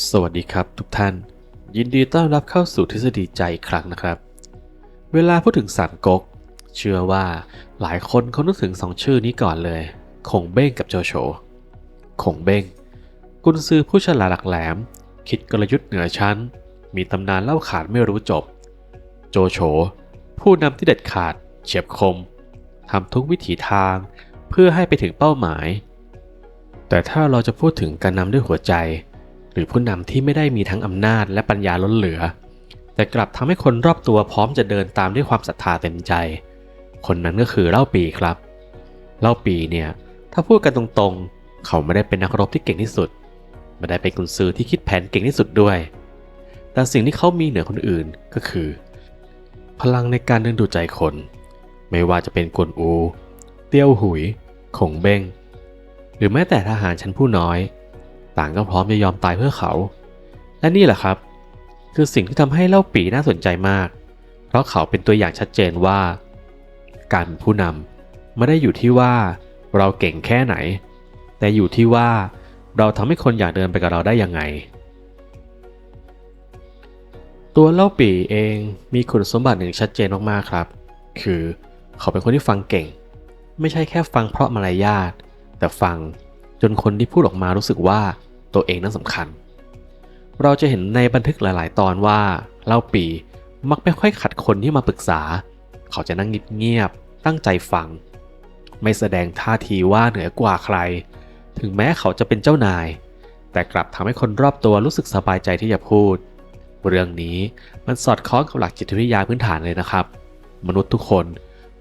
สวัสดีครับทุกท่าน ยินดีต้อนรับเข้าสู่ทฤษฎีใจอีกครั้งนะครับ เวลาพูดถึงสามก๊ก เชื่อว่าหลายคนเขานึกถึงสองชื่อนี้ก่อนเลยคงเบ้งกับโจโฉคงเบ้ง กุนซือผู้ฉลาดหลักแหลม คิดกลยุทธ์เหนือชั้น มีตำนานเล่าขาดไม่รู้จบ โจโฉผู้นำที่เด็ดขาด เฉียบคมทำทุกวิถีทางเพื่อให้ไปถึงเป้าหมาย แต่ถ้าเราจะพูดถึงการนำด้วยหัวใจ หรือผู้นำที่ไม่ได้มีทั้งอำนาจและปัญญาล้นเหลือ แต่กลับทำให้คนรอบตัวพร้อมจะเดินตามด้วยความศรัทธาเต็มใจ คนนั้นก็คือเล่าปีครับ เล่าปีเนี่ยถ้าพูดกันตรงๆ เขาไม่ได้เป็นนักรบที่เก่งที่สุด ไม่ได้เป็นกุนซือที่คิดแผนเก่งที่สุดด้วย แต่สิ่งที่เขามีเหนือคนอื่นก็คือ พลังในการดึงดูดใจคน ไม่ว่าจะเป็นกวนอู เตี้ยวหุยขงเบ้ง หรือแม้แต่ทหารชั้นผู้น้อย ต่างก็พร้อมจะยอมตายเพื่อเขา และนี่แหละครับ คือสิ่งที่ทำให้เล่าปีน่าสนใจมาก เพราะเขาเป็นตัวอย่างชัดเจนว่า การเป็นผู้นำไม่ได้อยู่ที่ว่าเราเก่งแค่ไหน แต่อยู่ที่ว่าเราทำให้คนอยากเดินไปกับเราได้ยังไง ตัวเล่าปีเองมีคุณสมบัติหนึ่งชัดเจนมากๆครับ คือเขาเป็นคนที่ฟังเก่ง ไม่ใช่แค่ฟังเพราะมารยาทแต่ฟัง จนคนที่พูดออกมารู้สึกว่าตัวเองนั้นสำคัญ เราจะเห็นในบันทึกหลาย ๆ ตอนว่าเล่าปีมักไม่ค่อยขัดคนที่มาปรึกษา เขาจะนั่งเงียบๆตั้งใจฟัง ไม่แสดงท่าทีว่าเหนือกว่าใคร ถึงแม้เขาจะเป็นเจ้านาย แต่กลับทำให้คนรอบตัวรู้สึกสบายใจที่จะพูด เรื่องนี้มันสอดคล้องกับหลักจิตวิทยาพื้นฐานเลยนะครับ มนุษย์ทุกคน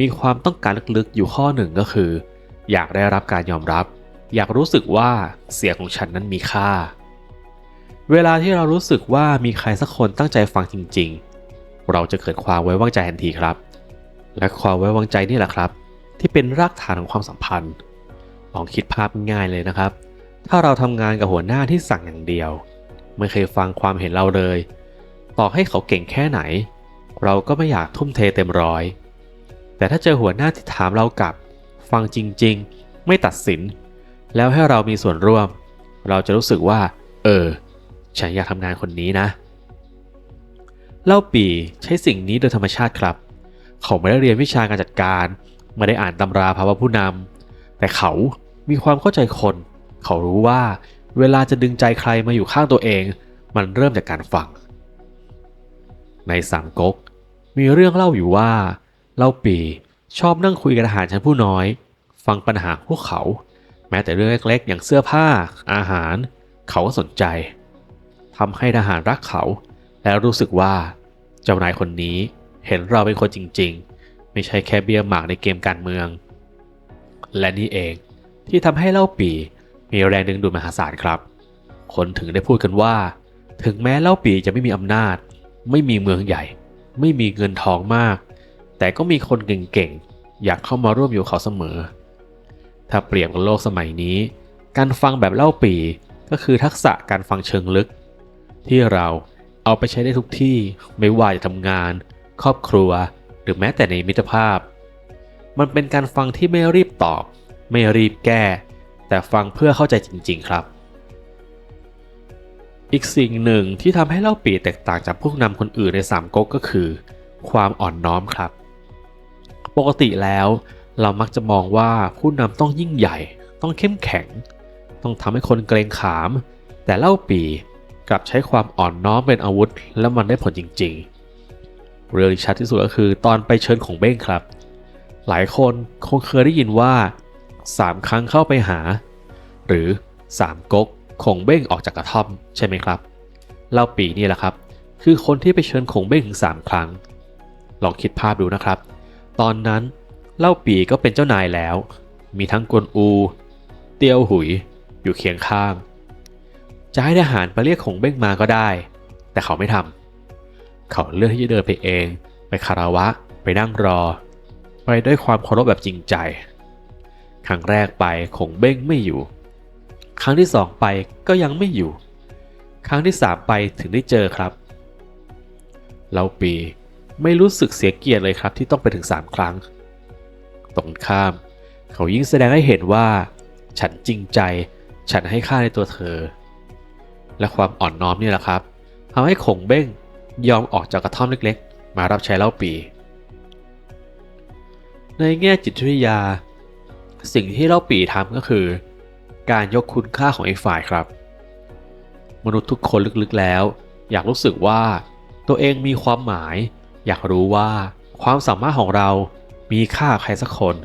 มีความต้องการลึกๆอยู่ข้อหนึ่งก็คือ อยากได้รับการยอมรับ อยากรู้สึกว่าเสียงของฉันนั้นมีค่า เวลาที่เรารู้สึกว่ามีใครสักคนตั้งใจฟังจริง ๆ เราจะเกิดความไว้วางใจทันทีครับ และความไว้วางใจนี่แหละครับ ที่เป็นรากฐานของความสัมพันธ์ ลองคิดภาพง่ายเลยนะครับ ถ้าเราทำงานกับหัวหน้าที่สั่งอย่างเดียว ไม่เคยฟังความเห็นเราเลย ต่อให้เขาเก่งแค่ไหน เราก็ไม่อยากทุ่มเทเต็มร้อย แต่ถ้าเจอหัวหน้าที่ถามเรากลับ ฟังจริง ๆ ไม่ตัดสิน แล้วให้เรามีส่วนร่วม เราจะรู้สึกว่า เออ ฉันอยากทำงานคนนี้นะ เล่าปีใช้สิ่งนี้โดยธรรมชาติครับ เขาไม่ได้เรียนวิชาการจัดการ ไม่ได้อ่านตำราภาวะผู้นำแต่เขามีความเข้าใจคน เขารู้ว่าเวลาจะดึงใจใครมาอยู่ข้างตัวเอง มันเริ่มจากการฟัง ในสามก๊กมีเรื่องเล่าอยู่ว่า เล่าปีชอบนั่งคุยกับทหารชั้นผู้น้อย ฟังปัญหาพวกเขา แม้แต่เรื่องเล็กๆ อย่างเสื้อผ้า อาหาร เขาก็สนใจทำให้ทหารรักเขา และรู้สึกว่าเจ้านายคนนี้เห็นเราเป็นคนจริง ๆ ไม่ใช่แค่เบี้ยหมากในเกมการเมือง และนี่เองที่ทำให้เล่าปีมีแรงดึงดูดมหาศาลครับ คนถึงได้พูดกันว่า ถึงแม้เล่าปีจะไม่มีอำนาจ ไม่มีเมืองใหญ่ ไม่มีเงินทองมาก แต่ก็มีคนเก่งๆอยากเข้ามาร่วมอยู่เขาเสมอ ถ้าเปรียบกับโลกสมัยนี้ การฟังแบบเล่าปีก็คือทักษะการฟังเชิงลึก ที่เราเอาไปใช้ได้ทุกที่ไม่ว่าจะทำงาน ครอบครัว หรือแม้แต่ในมิตรภาพ มันเป็นการฟังที่ไม่รีบตอบ ไม่รีบแก้ แต่ฟังเพื่อเข้าใจจริง ๆ ครับ อีกสิ่งหนึ่งที่ทำให้เล่าปีแตกต่างจากพวกนำคนอื่นในสามก๊กก็คือ ความอ่อนน้อมครับ ปกติแล้ว เรามักจะมองว่าผู้นำต้องยิ่งใหญ่ ต้องเข้มแข็ง ต้องทำให้คนเกรงขาม แต่เล่าปีกลับใช้ความอ่อนน้อมเป็นอาวุธ แล้วมันได้ผลจริง ๆ เรื่องที่ชัดที่สุดก็คือตอนไปเชิญของเบ้งครับ หลายคนคงเคยได้ยินว่า 3 ครั้งเข้าไปหา หรือ 3ก๊กคงเบ้งออกจากกระท่อมใช่ไหมครับ เล่าปีนี่แหละครับ คือคนที่ไปเชิญคงเบ้งถึง 3 ครั้ง ลองคิดภาพดูนะครับ ตอนนั้น เล่าปีก็เป็นเจ้านายแล้ว มีทั้งกวนอู เตียวหุย อยู่เคียงข้าง จะให้ทหารไปเรียกคงเบ้งมาก็ได้ แต่เขาไม่ทำ เขาเลือกที่จะเดินไปเอง ไปคาราวะ ไปนั่งรอ ไปด้วยความเคารพแบบจริงใจ ครั้งแรกไปคงเบ้งไม่อยู่ ครั้งที่สองไปก็ยังไม่อยู่ ครั้งที่สามไปถึงได้เจอครับ เล่าปีไม่รู้สึกเสียเกียรติเลยครับที่ต้องไปถึงสามครั้ง ตรงข้าม เขายิ่งแสดงให้เห็นว่า ฉันจริงใจ ฉันให้ค่าในตัวเธอ และความอ่อนน้อมนี่แหละครับทำให้ขงเบ้งยอมออกจากกระท่อมเล็กๆ มารับใช้เล่าปี ในแง่จิตวิทยา สิ่งที่เล่าปีทำก็คือ การยกคุณค่าของอีกฝ่ายครับ มนุษย์ทุกคนลึกๆแล้ว อยากรู้สึกว่าตัวเองมีความหมาย อยากรู้ว่าความสามารถของเรา มีค่าใครสักคน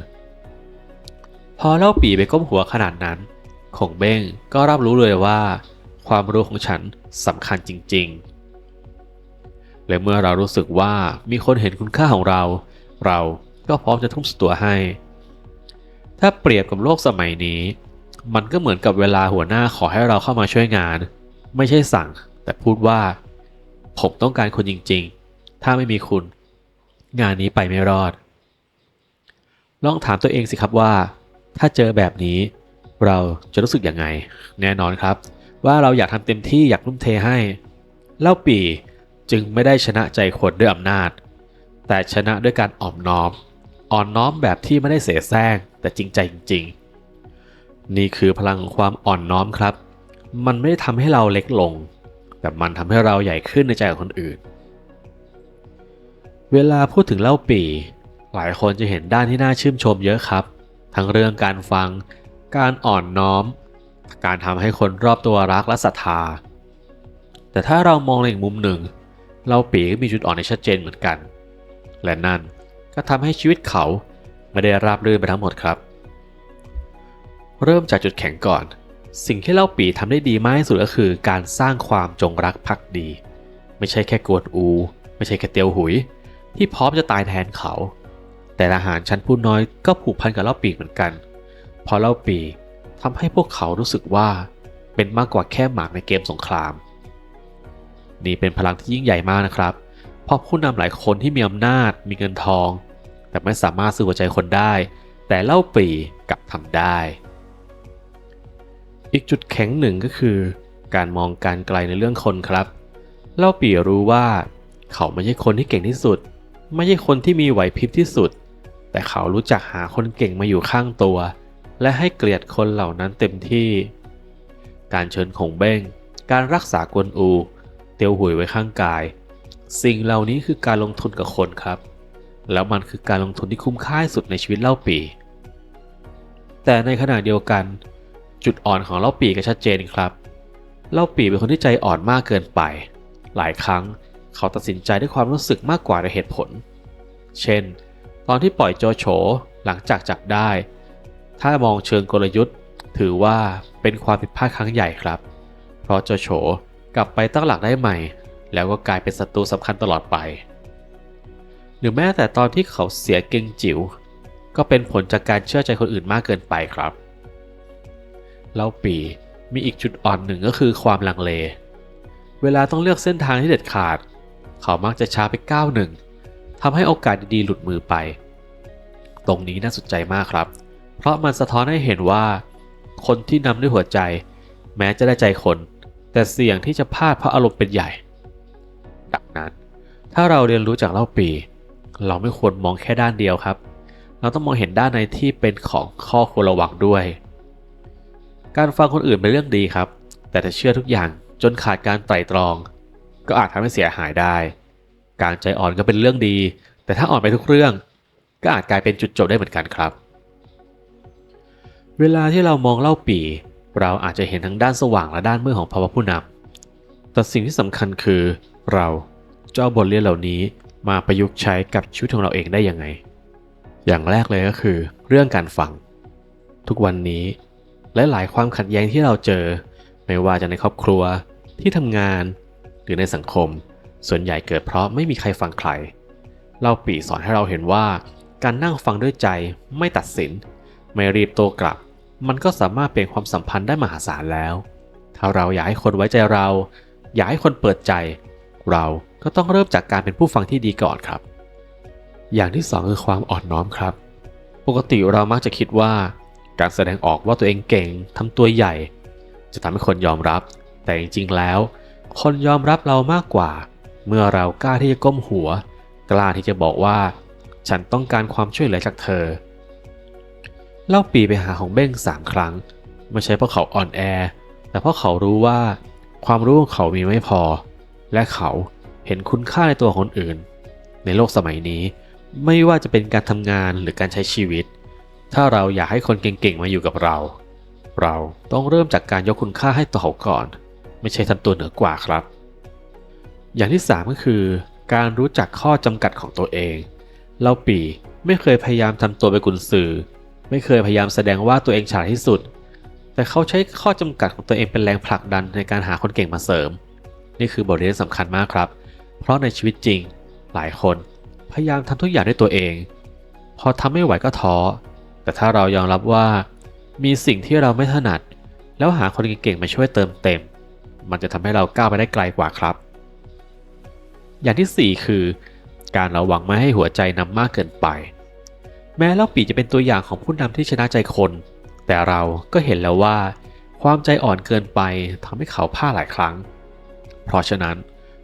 พอเล่าปีไปก้มหัวขนาดนั้น คงเบ้งก็รับรู้เลยว่า ความรู้ของฉันสำคัญจริง ๆ และเมื่อเรารู้สึกว่ามีคนเห็นคุณค่าของเรา เราก็พร้อมจะทุ่มสุดตัวให้ ถ้าเปรียบกับโลกสมัยนี้ มันก็เหมือนกับเวลาหัวหน้าขอให้เราเข้ามาช่วยงาน ไม่ใช่สั่ง แต่พูดว่า ผมต้องการคนจริง ๆ ถ้าไม่มีคุณ งานนี้ไปไม่รอด ลองถามตัวเองสิครับว่า ถ้าเจอแบบนี้ เราจะรู้สึกยังไง แน่นอนครับ ว่าเราอยากทำเต็มที่อยากนุ่มเทให้เล่าปีจึงไม่ได้ชนะใจคนด้วยอำนาจ แต่ชนะด้วยการอ่อมน้อม อ่อนน้อมแบบที่ไม่ได้เสแสร้งแต่จริงใจจริง ๆ นี่คือพลังของความอ่อนน้อมครับ มันไม่ได้ทำให้เราเล็กลง แต่มันทำให้เราใหญ่ขึ้นในใจของคนอื่น เวลาพูดถึงเล่าปี หลายคนจะเห็นด้านที่น่าชื่นชมเยอะครับ ทั้งเรื่องการฟัง การอ่อนน้อม การทำให้คนรอบตัวรักและศรัทธา แต่ถ้าเรามองในอีกมุมหนึ่งเล่าปีก็มีจุดอ่อนที่ชัดเจนเหมือนกัน และนั่นก็ทำให้ชีวิตเขาไม่ได้ราบรื่นไปทั้งหมดครับ เริ่มจากจุดแข็งก่อน สิ่งที่เล่าปีทำได้ดีมากที่สุดก็คือ การสร้างความจงรักภักดี ไม่ใช่แค่กวนอู ไม่ใช่แค่เตียวหุย ที่พร้อมจะตายแทนเขา แต่ทหารชั้นผู้น้อยก็ผูกพันกับเล่าปีเหมือนกัน เพราะเล่าปีทำให้พวกเขารู้สึกว่าเป็นมากกว่าแค่หมากในเกมสงคราม นี่เป็นพลังที่ยิ่งใหญ่มากนะครับ เพราะผู้นำหลายคนที่มีอำนาจมีเงินทอง แต่ไม่สามารถซื้อหัวใจคนได้ แต่เล่าปีกลับทำได้ อีกจุดแข็งหนึ่งก็คือ การมองการไกลในเรื่องคนครับ เล่าปีรู้ว่า เขาไม่ใช่คนที่เก่งที่สุด ไม่ใช่คนที่มีไหวพริบที่สุด แต่เขารู้จักหาคนเก่งมาอยู่ข้างตัว และให้เกลียดคนเหล่านั้นเต็มที่ การเชิญของเบ้ง การรักษากวนอู เตียวหุยไว้ข้างกาย สิ่งเหล่านี้คือการลงทุนกับคนครับ แล้วมันคือการลงทุนที่คุ้มค่าสุดในชีวิตเล่าปี แต่ในขณะเดียวกัน จุดอ่อนของเล่าปีก็ชัดเจนครับ เล่าปีเป็นคนที่ใจอ่อนมากเกินไป หลายครั้งเขาตัดสินใจด้วยความรู้สึกมากกว่าด้วยเหตุผล เช่น ตอนที่ปล่อยโจโฉหลังจากจับได้ ถ้ามองเชิงกลยุทธ์ ถือว่าเป็นความผิดพลาดครั้งใหญ่ครับ เพราะโจโฉกลับไปตั้งหลักได้ใหม่ แล้วก็กลายเป็นศัตรูสำคัญตลอดไป หรือแม้แต่ตอนที่เขาเสียเกงจิ๋วก็เป็นผลจากการเชื่อใจคนอื่นมากเกินไปครับเล่าปีมีอีกจุดอ่อนหนึ่งก็คือความลังเล เวลาต้องเลือกเส้นทางที่เด็ดขาด เขามักจะช้าไปก้าวหนึ่ง ทำให้โอกาสดีๆหลุดมือไป ตรงนี้น่าสนใจมากครับ เพราะมันสะท้อนให้เห็นว่า คนที่นำด้วยหัวใจ แม้จะได้ใจคน แต่เสี่ยงที่จะพลาดเพราะอารมณ์เป็นใหญ่ ดังนั้น ถ้าเราเรียนรู้จากเล่าปี เราไม่ควรมองแค่ด้านเดียวครับ เราต้องมองเห็นด้านในที่เป็นของข้อควรระวังด้วย การฟังคนอื่นเป็นเรื่องดีครับ แต่ถ้าเชื่อทุกอย่างจนขาดการไตร่ตรอง ก็อาจทำให้เสียหายได้ การใจอ่อนก็เป็นเรื่องดี แต่ถ้าอ่อนไปทุกเรื่อง ก็อาจกลายเป็นจุดจบได้เหมือนกันครับ เวลาที่เรามองเล่าปีเราอาจจะเห็นทั้งด้านสว่างและด้านมืดของภาวะผู้นำแต่สิ่งที่สำคัญคือ เราจะเอาบทเรียนเหล่านี้มาประยุกต์ใช้กับชีวิตของเราเองได้ยังไง อย่างแรกเลยก็คือ เรื่องการฟัง ทุกวันนี้และหลายความขัดแย้งที่เราเจอ ไม่ว่าจะในครอบครัวที่ทำงาน หรือในสังคม ส่วนใหญ่เกิดเพราะไม่มีใครฟังใครเล่าปีสอนให้เราเห็นว่า การนั่งฟังด้วยใจไม่ตัดสิน ไม่รีบโตกลับ มันก็สามารถเปลี่ยนความสัมพันธ์ได้มหาศาลแล้ว ถ้าเราอยากให้คนไว้ใจเรา อยากให้คนเปิดใจ เราก็ต้องเริ่มจากการเป็นผู้ฟังที่ดีก่อนครับ อย่างที่สองคือความอ่อนน้อมครับ ปกติเรามักจะคิดว่า การแสดงออกว่าตัวเองเก่งทำตัวใหญ่ จะทำให้คนยอมรับ แต่จริงๆแล้ว คนยอมรับเรามากกว่า เมื่อเรากล้าที่จะก้มหัว กล้าที่จะบอกว่า ฉันต้องการความช่วยเหลือจากเธอ เล่าปีไปหาของเบ้งสามครั้ง ไม่ใช่เพราะเขาอ่อนแอ แต่เพราะเขารู้ว่า ความรู้ของเขามีไม่พอ และเขาเห็นคุณค่าในตัวคนอื่น ในโลกสมัยนี้ ไม่ว่าจะเป็นการทำงานหรือการใช้ชีวิต ถ้าเราอยากให้คนเก่งๆมาอยู่กับเรา เราต้องเริ่มจากการยกคุณค่าให้ตัวเขาก่อน ไม่ใช่ทำตัวเหนือกว่าครับ อย่างที่ 3 ก็คือ การรู้จักข้อจำกัดของตัวเองเล่าปีไม่เคยพยายามทำตัวเป็นกุนซือ ไม่เคยพยายามแสดงว่าตัวเองฉลาดที่สุด แต่เขาใช้ข้อจำกัดของตัวเองเป็นแรงผลักดันในการหาคนเก่งมาเสริม นี่คือบทเรียนสำคัญมากครับ เพราะในชีวิตจริง หลายคนพยายามทำทุกอย่างด้วยตัวเอง พอทำไม่ไหวก็ท้อ แต่ถ้าเรายอมรับว่า มีสิ่งที่เราไม่ถนัด แล้วหาคนเก่งๆมาช่วยเติมเต็ม มันจะทำให้เราก้าวไปได้ไกลกว่าครับ อย่างที่ 4 คือ การระวังไม่ให้หัวใจนำมากเกินไป แม้เล่าปีจะเป็นตัวอย่างของผู้นำที่ชนะใจคน แต่เราก็เห็นแล้วว่า ความใจอ่อนเกินไปทำให้เขาพลาดหลายครั้ง เพราะฉะนั้น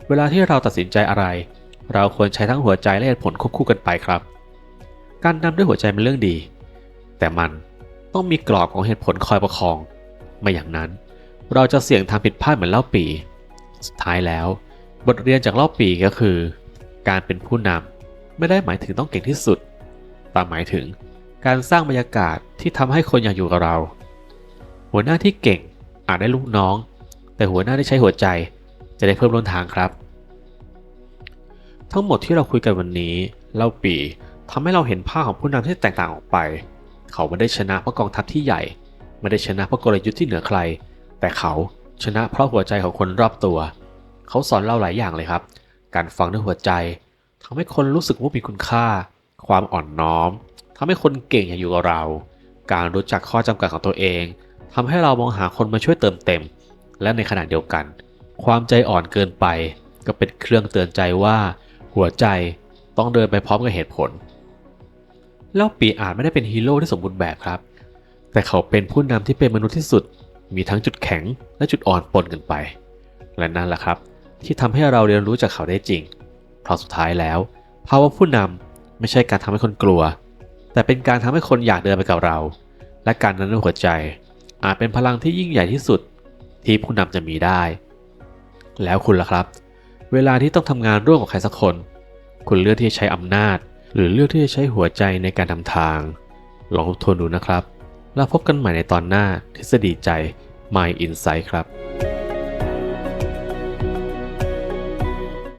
เวลาที่เราตัดสินใจอะไร เราควรใช้ทั้งหัวใจและเหตุผลควบคู่กันไปครับ การนำด้วยหัวใจเป็นเรื่องดี แต่มันต้องมีกรอบของเหตุผลคอยประคอง ไม่อย่างนั้น เราจะเสี่ยงทำผิดพลาดเหมือนเล่าปี สุดท้ายแล้ว บทเรียนจากเล่าปีก็คือ การเป็นผู้นำไม่ได้หมายถึงต้องเก่งที่สุด แต่หมายถึงการสร้างบรรยากาศที่ทำให้คนอยากอยู่กับเรา หัวหน้าที่เก่งอาจได้ลูกน้อง แต่หัวหน้าที่ใช้หัวใจจะได้เพิ่มล้นทางครับ ทั้งหมดที่เราคุยกันวันนี้เล่าปีทำให้เราเห็นภาพของผู้นำที่แตกต่างออกไป เขาไม่ได้ชนะเพราะกองทัพที่ใหญ่ ไม่ได้ชนะเพราะกลยุทธ์ที่เหนือใคร แต่เขาชนะเพราะหัวใจของคนรอบตัว เขาสอนเราหลายอย่างเลยครับ การฟังด้วยหัวใจทำให้คนรู้สึกว่ามีคุณค่า ความอ่อนน้อมทำให้คนเก่งอยากอยู่กับเรา การรู้จักข้อจำกัดของตัวเองทำให้เรามองหาคนมาช่วยเติมเต็ม และในขณะเดียวกัน ความใจอ่อนเกินไป ก็เป็นเครื่องเตือนใจว่า หัวใจต้องเดินไปพร้อมกับเหตุผล แล้วปีอาจไม่ได้เป็นฮีโร่ที่สมบูรณ์แบบครับ แต่เขาเป็นผู้นำที่เป็นมนุษย์ที่สุด มีทั้งจุดแข็งและจุดอ่อนปนกันไป และนั่นแหละครับ ที่ทำให้เราเรียนรู้จากเขาได้จริง เพราะสุดท้ายแล้ว ภาวะผู้นำไม่ใช่การทำให้คนกลัว แต่เป็นการทำให้คนอยากเดินไปกับเรา และการนั้นด้วยหัวใจ อาจเป็นพลังที่ยิ่งใหญ่ที่สุด ที่ผู้นำจะมีได้ แล้วคุณล่ะครับ เวลาที่ต้องทำงานร่วมกับใครสักคน คุณเลือกที่จะใช้อำนาจ หรือเลือกที่จะใช้หัวใจในการทำทาง ลองทบทวนดูนะครับ แล้วพบกันใหม่ในตอนหน้าทฤษฎีใจ My Insight ครับ